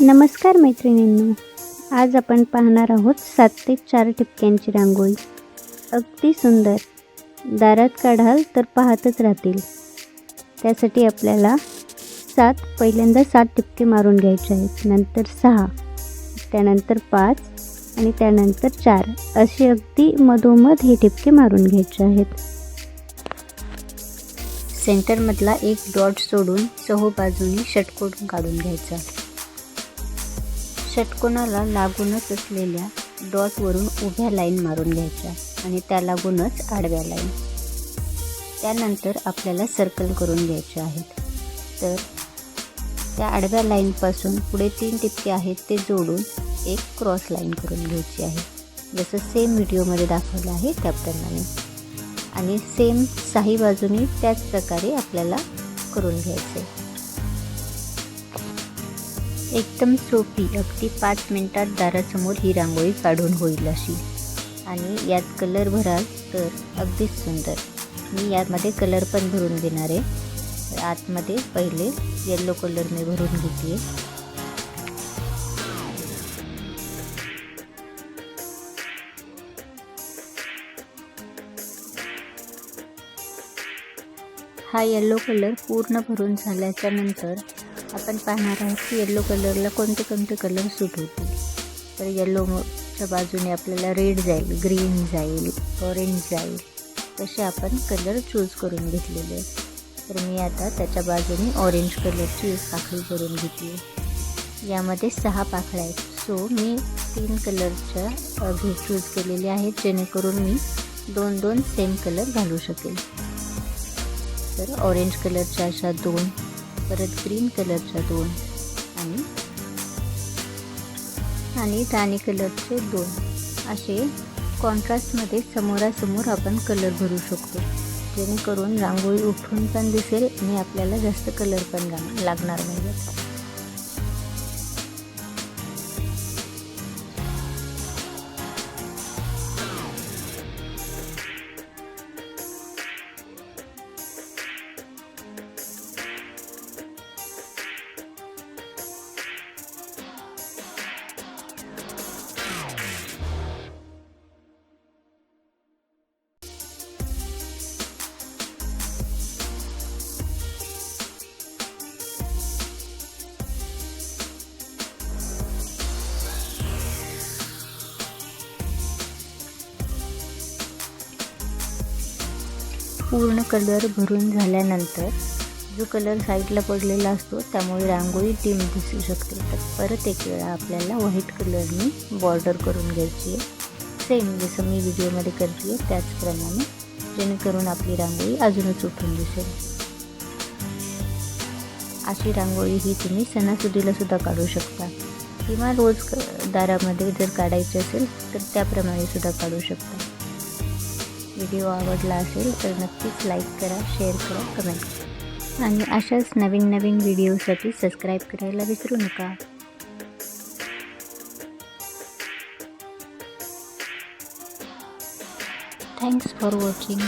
नमस्कार मैत्रिणींनो आज आपण पाहणार आहोत सात ते चार टिपक्यांची रांगोळी. अगदी सुंदर. दारात काढाल तर पाहतच राहतील. त्यासाठी आपल्याला सात पहिल्यांदा सात टिपके मारून घ्यायचे आहेत. नंतर सहा त्यानंतर पाच आणि त्यानंतर चार. असे अगदी मधोमध हे टिपके मारून घ्यायचे आहेत. सेंटरमधला एक डॉट सोडून चहू बाजूनी षटकोन काढून घ्यायचा. षटकोनाला लागूनच असलेल्या डॉटवरून उभ्या लाईन मारून घ्यायच्या आणि त्या लागूनच आडव्या लाईन. त्यानंतर आपल्याला सर्कल करून घ्यायचे आहेत. तर त्या आडव्या लाईनपासून पुढे तीन टिपके आहेत ते जोडून एक क्रॉस लाईन करून घ्यायची आहे. जसं सेम व्हिडिओमध्ये दाखवलं आहे त्याप्रमाणे. आणि सेम साही बाजूनी त्याच प्रकारे आपल्याला करून घ्यायचे एकदम सोपी अगदी पाच मिनटात दारासमोर ही रांगोळी काढून होईल अशी. आणि यात कलर भराल तर अगदीच सुंदर. मी यामध्ये कलर पण भरून घेणार आहे. आतमध्ये पहिले येल्लो कलर मी भरून घेते. हा येल्लो कलर पूर्ण भरून झाल्याच्यानंतर आपण पाहणार आहोत की येल्लो कलरला कोणते कोणते कलर सूट होतील. तर येल्लोच्या बाजूने आपल्याला रेड जाईल ग्रीन जाईल ऑरेंज जाईल तसे आपण कलर चूज करून घेतलेले तर मी आता त्याच्या बाजूने ऑरेंज कलरची एक पाखळी करून घेतली यामध्ये सहा पाखळ्या आहेत. सो मी तीन कलरच्या घे चूज केलेले आहेत जेणेकरून मी दोन दोन सेम कलर घालू शकेल. तर ऑरेंज कलरच्या अशा दोन परत ग्रीन कलरच्या दोन आणि आणि राणी कलरचे दोन. असे कॉन्ट्रास्टमध्ये समोरासमोर आपण कलर भरू शकतो. जेणेकरून रांगोळी उठून पण दिसेल आणि आपल्याला जास्त कलर पण लागणार नाही. पूर्ण कलर भरून झाल्यानंतर जो कलर साईडला पडलेला असतो त्यामुळे रांगोळी टीम दिसू शकते. तर परत एक वेळा आपल्याला व्हाईट कलरने बॉर्डर करून घ्यायची आहे. सेम जसं मी व्हिडिओमध्ये करते आहे त्याचप्रमाणे जेणेकरून आपली रांगोळी अजूनच उठून दिसेल. अशी रांगोळी ही तुम्ही सणासुदीला सुद्धा काढू शकता. किंवा रोज दारामध्ये जर काढायची असेल तर त्याप्रमाणे सुद्धा काढू शकता. व्हिडिओ आवडला असेल तर नक्कीच लाईक करा शेअर करा कमेंट करा. आणि अशाच नवीन नवीन व्हिडिओसाठी सबस्क्राईब करायला विसरू नका. Thanks for watching